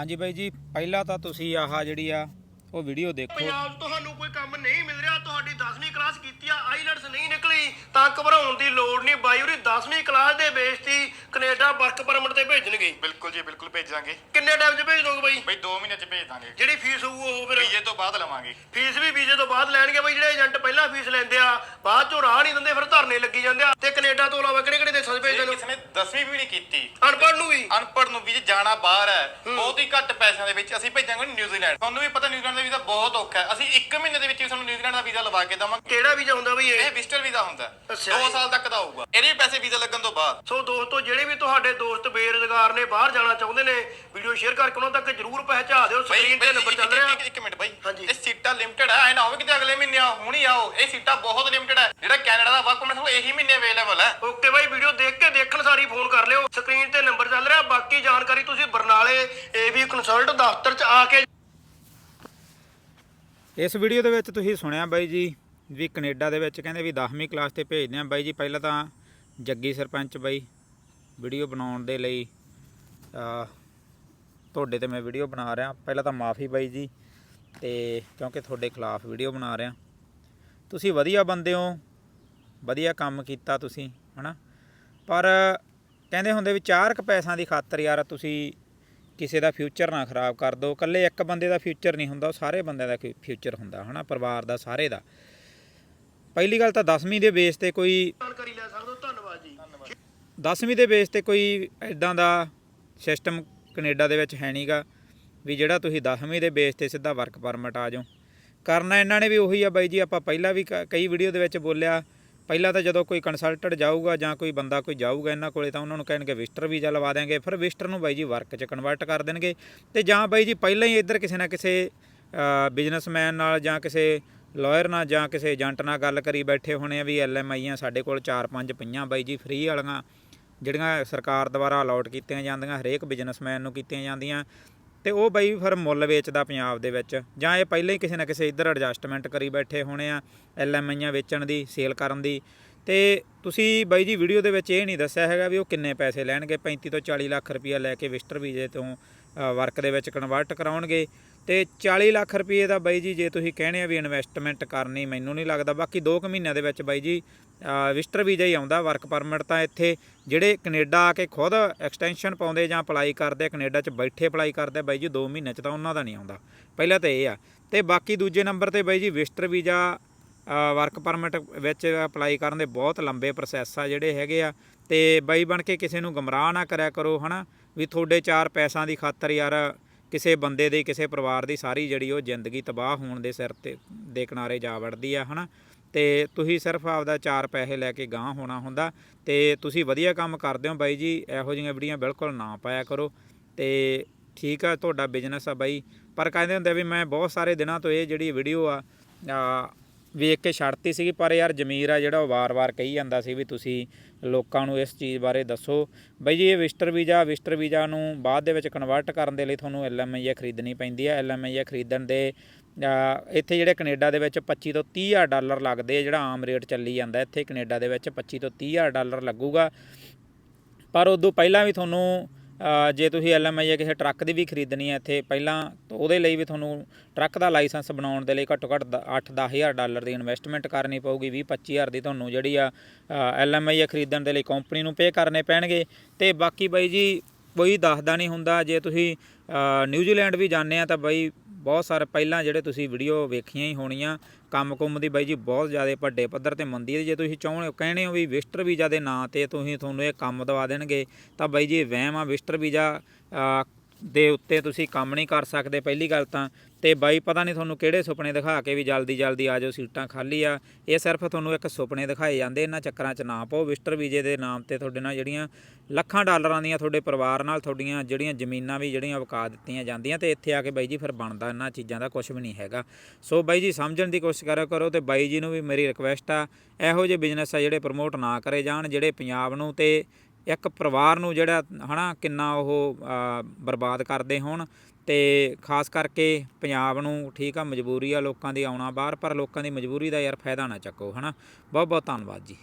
ਹਾਂਜੀ ਬਾਈ ਜੀ ਪਹਿਲਾਂ ਤਾਂ ਤੁਸੀਂ ਆਹ ਜਿਹੜੀ ਆ ਉਹ ਵੀਡੀਓ ਦੇਖੋ। ਪੰਜਾਬ 'ਚ ਤੁਹਾਨੂੰ ਕੋਈ ਕੰਮ ਨਹੀਂ ਮਿਲ ਰਿਹਾ ਤੁਹਾਡੀ 10ਵੀਂ ਕਲਾਸ ਕੀਤੀ ਆ ਆਈਲੈਟਸ ਨਹੀਂ ਨਿਕਲੀ ਤਾਂ ਘਬਰਾਉਣ ਦੀ ਲੋੜ ਨਹੀਂ। ਬਾਈ ਉਹਦੀ 10ਵੀਂ ਕਲਾਸ ਦੇ ਬੇਸ ਤੇ ਕੈਨੇਡਾ ਵਰਕ ਪਰਮਿਟ ਤੇ ਭੇਜਣਗੇ। ਬਿਲਕੁਲ ਜੀ ਬਿਲਕੁਲ ਭੇਜਾਂਗੇ। ਕਿੰਨੇ ਟਾਈਮ 'ਚ ਭੇਜ ਦੋਗੇ ਬਾਈ? ਬਈ 2 ਮਹੀਨੇ ਚ ਭੇਜ ਦਾਂਗੇ। ਜਿਹੜੀ ਫੀਸ ਹੋਊ ਉਹ ਫਿਰ ਵੀਜ਼ੇ ਤੋਂ ਬਾਅਦ ਲਵਾਂਗੇ। ਫੀਸ ਵੀ ਵੀਜ਼ੇ ਤੋਂ ਬਾਅਦ ਲੈਣਗੇ ਬਾਈ ਜਿਹੜੇ ਏਜੰਟ ਪਹਿਲਾਂ ਫੀਸ ਲੈਂਦੇ ਆ ਬਾਅਦ ਚੋਂ ਰਾਹ ਨਹੀਂ ਦਿੰਦੇ ਫਿਰ ਧਰਨੇ ਲੱਗੀ ਜਾਂਦੇ ਆ। ਤੇ ਕੈਨੇਡਾ ਤੋਂ ਇਲਾਵਾ ਕਿਹੜੇ ਕਿਹੜੇ ਦੇਸ਼ਾਂ 'ਚ ਭੇਜਦੇ 10ਵੀਂ ਵੀ ਨਹੀਂ ਕੀਤੀ। ਅਨਪੜ੍ਹ ਨੂੰ ਵੀ। ਅਨਪੜ੍ਹ ਨੂੰ ਵੀ ਜੇ ਜਾਣਾ ਬਾਹਰ ਹੈ ਬਹੁਤ ਹੀ ਘੱਟ ਪੈਸਿਆਂ ਦੇ ਵਿੱਚ ਅਸੀਂ ਭੇਜਾਂਗੇ ਨਿਊਜ਼ੀਲੈਂਡ। ਤੁਹਾਨੂੰ ਵੀ ਪਤਾ ਨਿਊਜ਼ੀਲੈਂਡ ਦਾ ਵੀਜ਼ਾ ਬਹੁਤ ਔਖਾ ਹੈ। ਅਸੀਂ 1 ਮਹੀਨੇ ਦੇ ਵਿੱਚ ਹੀ ਤੁਹਾਨੂੰ ਨਿਊਜ਼ੀਲੈਂਡ ਦਾ ਵੀਜ਼ਾ ਲਵਾ ਕੇ ਦੇਵਾਂਗੇ। ਕਿਹੜਾ ਵੀਜ਼ਾ ਹੁੰਦਾ ਬਈ ਇਹ? ਇਹ ਵਿਜ਼ਟਰ ਵੀਜ਼ਾ ਹੁੰਦਾ ਹੈ। ਅੱਛਾ 2 ਜੀ। ਸਾਲ ਤੱਕ ਦਾ ਹੋਊਗਾ। ਇਹਦੇ ਪੈਸੇ ਵੀਜ਼ਾ ਲੱਗਣ ਤੋਂ ਬਾਅਦ। ਸੋ ਦੋਸਤੋ ਜਿਹੜੇ ਵੀ ਤੁਹਾਡੇ ਦੋਸਤ ਬੇਰੁਜ਼ਗਾਰ ਨੇ ਬਾਹਰ ਜਾਣਾ ਚਾਹੁੰਦੇ ਨੇ ਵੀਡੀਓ ਸ਼ੇਅਰ ਕਰਕੇ ਉਹਨਾਂ ਤੱਕ ਜਰੂਰ ਪਹੁੰਚਾ ਦਿਓ। ਬਈ ਸਕਰੀਨ ਤੇ ਨੰਬਰ ਚੱਲ ਰਿਹਾ। ਇੱਕ- ਇੱਕ ਮਿੰਟ ਬਾਈ। ਇਹ ਸੀਟਾਂ ਲਿਮਟਿਡ ਹੈ ਐ ਨਾ ਹੋਵੇ ਕਿ ਅਗਲੇ ਮਹੀਨੇ ਆਓ ਹੁਣ ਹੀ ਆਓ। ਇਹ ਸੀਟਾਂ ਬਹੁਤ ਲਿਮਟਿਡ ਹੈ ਜਿਹੜਾ ਕੈਨੇਡਾ ਦਾ ਵਰਕ ਪਰਮਿਟ ਉਹ ਇਹੀ ਮਹੀਨੇ ਅਵੇਲੇਬਲ ਹੈ ਓਕੇ ਬਾਈ ਵੀਡੀਓ ਦੇਖ ਕੇ ਦੇਖਣ ਸਾਰੀ ਫੋਨ ਕਰ ਲਿਓ ਸਕਰੀਨ ਤੇ ਨੰਬਰ ਚੱਲ ਰਿਹਾ ਬਾਕੀ ਜਾਣਕਾਰੀ ਤੁਸੀਂ ਬਰਨਾਲੇ ਏਵੀ ਕੰਸਲਟ ਦਫ਼ਤਰ 'ਚ ਆ ਕੇ ਇਸ ਵੀਡੀਓ ਦੇ ਵਿੱਚ ਤੁਸੀਂ ਸੁਣਿਆ ਬਾਈ ਜੀ ਵੀ ਕੈਨੇਡਾ ਦੇ ਵਿੱਚ ਕਹਿੰਦੇ ਵੀ 10ਵੀਂ ਕਲਾਸ ਤੇ ਭੇਜਦੇ ਆ ਬਾਈ ਜੀ, ਪਹਿਲਾਂ ਤਾਂ ਜੱਗੀ ਸਰਪੰਚ ਬਾਈ, ਵੀਡੀਓ ਬਣਾਉਣ ਦੇ ਲਈ ਤੁਹਾਡੇ ਤੇ ਮੈਂ ਵੀਡੀਓ ਬਣਾ ਰਿਹਾ। ਪਹਿਲਾਂ ਤਾਂ ਮਾਫੀ ਬਾਈ ਜੀ ਤੇ ਕਿਉਂਕਿ ਤੁਹਾਡੇ ਖਿਲਾਫ ਵੀਡੀਓ ਬਣਾ ਰਿਹਾ। ਤੁਸੀਂ ਵਧੀਆ ਬੰਦੇ ਹੋ, ਵਧੀਆ ਕੰਮ ਕੀਤਾ ਤੁਸੀਂ, ਹਨਾ? ਪਰ ਕਹਿੰਦੇ ਹੁੰਦੇ ਵੀ ਚਾਰ ਕੁ ਪੈਸਿਆਂ ਦੀ ਖਾਤਰ ਯਾਰ ਤੁਸੀਂ ਕਿਸੇ ਦਾ ਫਿਊਚਰ ਨਾ ਖਰਾਬ ਕਰ ਦਿਓ। ਇਕੱਲੇ ਇੱਕ ਬੰਦੇ ਦਾ ਫਿਊਚਰ ਨਹੀਂ ਹੁੰਦਾ, ਉਹ ਸਾਰੇ ਬੰਦਿਆਂ ਦਾ ਫਿਊਚਰ ਹੁੰਦਾ, ਹਨਾ, ਪਰਿਵਾਰ ਦਾ, ਸਾਰੇ ਦਾ। ਪਹਿਲੀ ਗੱਲ ਤਾਂ 10ਵੀਂ ਦੇ ਬੇਸ ਤੇ ਕੋਈ ਜਾਣਕਾਰੀ ਲੈ ਸਕਦੇ ਹੋ ਧੰਨਵਾਦ ਜੀ 10ਵੀਂ ਦੇ ਬੇਸ ਤੇ ਕੋਈ ਇਦਾਂ ਦਾ ਸਿਸਟਮ ਕੈਨੇਡਾ ਦੇ ਵਿੱਚ ਹੈ ਨਹੀਂਗਾ ਵੀ ਜਿਹੜਾ ਤੁਸੀਂ 10ਵੀਂ ਦੇ ਬੇਸ ਤੇ ਸਿੱਧਾ ਵਰਕ ਪਰਮਿਟ ਆ ਜਾਓ। ਕਰਨਾ ਇਹਨਾਂ ਨੇ ਵੀ ਉਹੀ ਆ ਬਾਈ ਜੀ, ਆਪਾਂ ਪਹਿਲਾਂ ਵੀ ਕ- ਕਈ ਵੀਡੀਓ ਦੇ ਵਿੱਚ ਬੋਲਿਆ ਪਹਿਲਾਂ ਤਾਂ ਜਦੋਂ ਕੋਈ ਕੰਸਲਟੈਂਟ ਜਾਊਗਾ ਜਾਂ ਕੋਈ ਬੰਦਾ ਕੋਈ ਜਾਊਗਾ ਇਹਨਾਂ ਕੋਲੇ ਤਾਂ ਉਹਨਾਂ ਨੂੰ ਕਹਿਣਗੇ ਵਿਜ਼ਟਰ ਵੀਜ਼ਾ ਲਵਾ ਦੇਣਗੇ ਫਿਰ ਵਿਜ਼ਟਰ ਨੂੰ ਬਾਈ ਜੀ ਵਰਕ 'ਚ ਕਨਵਰਟ ਕਰ ਦੇਣਗੇ। ਤੇ ਜਾਂ ਬਾਈ ਜੀ ਪਹਿਲਾਂ ਹੀ ਇੱਧਰ ਕਿਸੇ ਨਾ ਕਿਸੇ ਬਿਜ਼ਨਸਮੈਨ ਨਾਲ ਜਾਂ ਕਿਸੇ ਲਾਇਰ ਨਾਲ ਜਾਂ ਕਿਸੇ ਏਜੰਟ ਨਾਲ ਗੱਲ ਕਰੀ ਬੈਠੇ ਹੋਣੇ ਆ ਵੀ ਐਲਐਮਆਈਆਂ ਸਾਡੇ ਕੋਲ 4-5 ਪਈਆਂ ਬਾਈ ਜੀ ਫ੍ਰੀ ਵਾਲੀਆਂ, ਜਿਹੜੀਆਂ ਸਰਕਾਰ ਦੁਆਰਾ ਅਲਾਟ ਕੀਤੀਆਂ ਜਾਂਦੀਆਂ, ਹਰੇਕ ਬਿਜ਼ਨਸਮੈਨ ਨੂੰ ਕੀਤੀਆਂ ਜਾਂਦੀਆਂ। ਤੇ ਉਹ ਬਈ ਫਿਰ ਮੁੱਲ ਵੇਚਦਾ ਪੰਜਾਬ ਦੇ ਵਿੱਚ। ਜਾਂ ਇਹ ਪਹਿਲਾਂ ਹੀ ਕਿਸੇ ਨਾ ਕਿਸੇ ਇੱਧਰ ਐਡਜਸਟਮੈਂਟ ਕਰੀ ਬੈਠੇ ਹੋਣੇ ਆ ਐਲਐਮਆਈਆਂ ਵੇਚਣ ਦੀ ਸੇਲ ਕਰਨ ਦੀ। ਤੇ ਤੁਸੀਂ ਬਾਈ ਜੀ ਵੀਡੀਓ ਦੇ ਵਿੱਚ ਇਹ ਨਹੀਂ ਦੱਸਿਆ ਹੈਗਾ ਵੀ ਉਹ ਕਿੰਨੇ ਪੈਸੇ ਲੈਣਗੇ 35 ਤੋਂ 40 ਲੱਖ ਰੁਪਈਆ ਲੈ ਕੇ ਵਿਜ਼ਟਰ ਵੀਜ਼ੇ ਤੋਂ ਵਰਕ ਦੇ ਵਿੱਚ ਕਨਵਰਟ ਕਰਾਉਣਗੇ। ਤੇ 40 ਲੱਖ ਰੁਪਏ ਦਾ ਬਾਈ ਜੀ, ਜੇ ਤੁਸੀਂ ਕਹਿੰਦੇ ਆ ਵੀ ਇਨਵੈਸਟਮੈਂਟ ਕਰਨੀ, ਮੈਨੂੰ ਨਹੀਂ ਲੱਗਦਾ। ਬਾਕੀ 2 ਕੁ ਮਹੀਨਿਆਂ ਦੇ ਵਿੱਚ ਬਾਈ ਜੀ ਵਿਜ਼ਟਰ ਵੀਜ਼ਾ ਹੀ ਆਉਂਦਾ ਵਰਕ ਪਰਮਿਟ ਤਾਂ ਇੱਥੇ ਜਿਹੜੇ ਕੈਨੇਡਾ ਆ ਕੇ ਖੁਦ ਐਕਸਟੈਂਸ਼ਨ ਪਾਉਂਦੇ ਜਾਂ ਅਪਲਾਈ ਕਰਦੇ ਆ, ਕੈਨੇਡਾ 'ਚ ਬੈਠੇ ਅਪਲਾਈ ਕਰਦੇ ਬਾਈ ਜੀ 2 ਮਹੀਨੇ 'ਚ ਤਾਂ ਉਹਨਾਂ ਦਾ ਨਹੀਂ ਆਉਂਦਾ। ਪਹਿਲਾਂ ਤਾਂ ਇਹ ਆ। ਤੇ ਬਾਕੀ ਦੂਜੇ ਨੰਬਰ ਤੇ ਬਾਈ ਜੀ, ਵਿਜ਼ਟਰ ਵੀਜ਼ਾ ਵਰਕ ਪਰਮਿਟ ਵਿੱਚ ਅਪਲਾਈ ਕਰਨ ਦੇ ਬਹੁਤ ਲੰਬੇ ਪ੍ਰੋਸੈਸ ਆ ਜਿਹੜੇ ਹੈਗੇ ਆ। ਤੇ ਬਾਈ ਬਣ ਕੇ ਕਿਸੇ ਨੂੰ ਗਮਰਾਹ ਨਾ ਕਰਿਆ ਕਰੋ, ਹਨਾ? ਵੀ ਤੁਹਾਡੇ ਚਾਰ ਪੈਸਿਆਂ ਦੀ ਖਾਤਰ ਯਾਰ ਕਿਸੇ ਬੰਦੇ ਦੀ ਕਿਸੇ ਪਰਿਵਾਰ ਦੀ ਸਾਰੀ ਜਿਹੜੀ ਉਹ ਜ਼ਿੰਦਗੀ ਤਬਾਹ ਹੋਣ ਦੇ ਸਿਰ ਤੇ ਦੇ ਕਿਨਾਰੇ ਜਾ ਵੜਦੀ ਆ ਹਨਾ? ਤੇ ਤੁਸੀਂ ਸਿਰਫ ਆਪਦਾ ਚਾਰ ਪੈਸੇ ਲੈ ਕੇ ਗਾਂਹ ਹੋਣਾ ਹੁੰਦਾ ਤੇ ਤੁਸੀਂ ਵਧੀਆ ਕੰਮ ਕਰਦੇ ਹੋ ਬਾਈ ਜੀ ਇਹੋ ਜਿਹੀਆਂ ਵੀਡੀਓ ਬਿਲਕੁਲ ਨਾ ਪਾਇਆ ਕਰੋ ਤੇ ਠੀਕ ਆ ਤੁਹਾਡਾ ਬਿਜ਼ਨਸ ਆ ਬਾਈ। ਪਰ ਕਹਿੰਦੇ ਹੁੰਦੇ ਵੀ ਮੈਂ ਬਹੁਤ ਸਾਰੇ ਦਿਨਾਂ ਤੋਂ ਇਹ ਜਿਹੜੀ ਵੀਡੀਓ ਆ, ਵੇਖ ਕੇ ਛੱਡਤੀ ਸੀਗੀ, ਪਰ ਯਾਰ ਜ਼ਮੀਰ ਆ ਜਿਹੜਾ ਉਹ ਵਾਰ-ਵਾਰ ਕਹੀ ਜਾਂਦਾ ਸੀ ਵੀ ਤੁਸੀਂ ਲੋਕਾਂ ਨੂੰ ਇਸ ਚੀਜ਼ ਬਾਰੇ ਦੱਸੋ। ਬਈ ਜੀ ਇਹ ਵਿਜ਼ਟਰ ਵੀਜ਼ਾ ਵਿਜ਼ਟਰ ਵੀਜ਼ਾ ਨੂੰ ਬਾਅਦ ਦੇ ਵਿੱਚ ਕਨਵਰਟ ਕਰਨ ਦੇ ਲਈ ਤੁਹਾਨੂੰ ਐਲਐਮਆਈ ਖਰੀਦਣੀ ਪੈਂਦੀ ਹੈ ਐਲਐਮਆਈ ਖਰੀਦਣ ਦੇ ਇੱਥੇ ਜਿਹੜੇ ਕੈਨੇਡਾ ਦੇ ਵਿੱਚ 25 ਤੋਂ 30 ਹਜ਼ਾਰ ਡਾਲਰ ਲੱਗਦੇ ਆ, ਜਿਹੜਾ ਆਮ ਰੇਟ ਚੱਲੀ ਜਾਂਦਾ ਇੱਥੇ ਕੈਨੇਡਾ ਦੇ ਵਿੱਚ 25 ਤੋਂ 30 ਹਜ਼ਾਰ ਡਾਲਰ ਲੱਗੂਗਾ। ਪਰ ਉਦੋਂ ਪਹਿਲਾਂ ਵੀ ਤੁਹਾਨੂੰ ਜੇ ਤੁਸੀਂ ਐਲਐਮਆਈ ਕਿਸੇ ਟਰੱਕ ਦੀ ਵੀ ਖਰੀਦਣੀ ਹੈ ਇੱਥੇ, ਪਹਿਲਾਂ ਤਾਂ ਉਹਦੇ ਲਈ ਵੀ ਤੁਹਾਨੂੰ ਟਰੱਕ ਦਾ ਲਾਇਸੈਂਸ ਬਣਾਉਣ ਦੇ ਲਈ ਘੱਟੋ ਘੱਟ 8-10 ਹਜ਼ਾਰ ਡਾਲਰ ਦੀ ਇਨਵੈਸਟਮੈਂਟ ਕਰਨੀ ਪਊਗੀ 20-25 ਹਜ਼ਾਰ ਦੀ ਤੁਹਾਨੂੰ ਜਿਹੜੀ ਆ ਐਲਐਮਆਈ ਖਰੀਦਣ ਦੇ ਲਈ ਕੰਪਨੀ ਨੂੰ ਪੇ ਕਰਨੇ ਪੈਣਗੇ। ਤੇ ਬਾਕੀ ਬਾਈ ਜੀ, ਕੋਈ ਦੱਸਦਾ ਨਹੀਂ ਹੁੰਦਾ, ਜੇ ਤੁਸੀਂ ਨਿਊਜ਼ੀਲੈਂਡ ਵੀ ਜਾਂਦੇ ਆ ਤਾਂ ਬਾਈ ਬਹੁਤ ਸਾਰੇ ਪਹਿਲਾਂ ਜਿਹੜੇ ਤੁਸੀਂ ਵੀਡੀਓ ਵੇਖੀਆਂ ਹੀ ਹੋਣੀਆਂ। ਕੰਮ ਕੁੰਮ ਦੀ ਬਾਈ ਜੀ ਬਹੁਤ ਜ਼ਿਆਦਾ ਵੱਡੇ ਪੱਧਰ ਤੇ ਮੰਦੀ ਹੈ। ਜੇ ਤੁਸੀਂ ਚਾਹੁੰਦੇ ਕਹਿੰਦੇ ਹੋ ਵੀ ਵਿਜ਼ਟਰ ਵੀਜ਼ਾ ਦੇ ਨਾਂ ਤੇ ਤੁਸੀਂ ਤੁਹਾਨੂੰ ਇਹ ਕੰਮ ਦਵਾ ਦੇਣਗੇ, ਤਾਂ ਬਾਈ ਜੀ ਵਹਿਮ ਆ। ਵਿਜ਼ਟਰ ਵੀਜ਼ਾ ਦੇ ਉੱਤੇ ਤੁਸੀਂ ਕੰਮ ਨਹੀਂ ਕਰ ਸਕਦੇ ਪਹਿਲੀ ਗੱਲ ਤਾਂ, ਤੇ ਬਾਈ ਪਤਾ ਨਹੀਂ ਤੁਹਾਨੂੰ ਕਿਹੜੇ ਸੁਪਨੇ ਦਿਖਾ ਕੇ ਵੀ ਜਲਦੀ ਜਲਦੀ ਆ ਜਾਓ ਸੀਟਾਂ ਖਾਲੀ ਆ। ਇਹ ਸਿਰਫ ਤੁਹਾਨੂੰ ਇੱਕ ਸੁਪਨੇ ਦਿਖਾਏ ਜਾਂਦੇ, ਇਹਨਾਂ ਚੱਕਰਾਂ 'ਚ ਨਾ ਪਾਓ। ਵਿਜ਼ਟਰ ਵੀਜ਼ੇ ਦੇ ਨਾਮ ਤੇ ਤੁਹਾਡੇ ਨਾਲ ਜਿਹੜੀਆਂ ਲੱਖਾਂ ਡਾਲਰਾਂ ਦੀਆਂ ਤੁਹਾਡੇ ਪਰਿਵਾਰ ਨਾਲ ਤੁਹਾਡੀਆਂ ਜਿਹੜੀਆਂ ਜ਼ਮੀਨਾਂ ਵੀ ਜਿਹੜੀਆਂ ਵਕਾ ਦਿੱਤੀਆਂ ਜਾਂਦੀਆਂ, ਤੇ ਇੱਥੇ ਆ ਕੇ ਬਾਈ ਜੀ ਫਿਰ ਬਣਦਾ ਇਹਨਾਂ ਚੀਜ਼ਾਂ ਦਾ ਕੁਝ ਵੀ ਨਹੀਂ ਹੈਗਾ। ਸੋ ਬਾਈ ਜੀ ਸਮਝਣ ਦੀ ਕੋਸ਼ਿਸ਼ ਕਰਿਆ ਕਰੋ ਤੇ ਬਾਈ ਜੀ ਨੂੰ ਵੀ ਮੇਰੀ ਰਿਕੁਐਸਟ ਆ, ਇਹੋ ਜਿਹੇ ਬਿਜ਼ਨਸ ਆ ਜਿਹੜੇ ਪ੍ਰਮੋਟ ਨਾ ਕਰੇ ਜਾਣ, ਜਿਹੜੇ ਪੰਜਾਬ ਨੂੰ ਤੇ ਇੱਕ ਪਰਿਵਾਰ ਨੂੰ ਜਿਹੜਾ, ਹਨਾ, ਕਿੰਨਾ ਉਹ ਬਰਬਾਦ ਕਰਦੇ ਹੋਣ ਤੇ ਖਾਸ ਕਰਕੇ ਪੰਜਾਬ ਨੂੰ ਠੀਕ ਆ, ਮਜਬੂਰੀ ਆ ਲੋਕਾਂ ਦੀ ਆਉਣਾ ਬਾਹਰ, ਪਰ ਲੋਕਾਂ ਦੀ ਮਜਬੂਰੀ ਦਾ ਯਾਰ ਫਾਇਦਾ ਨਾ ਚੱਕੋ, ਹਨਾ। ਬਹੁਤ ਬਹੁਤ ਧੰਨਵਾਦ ਜੀ।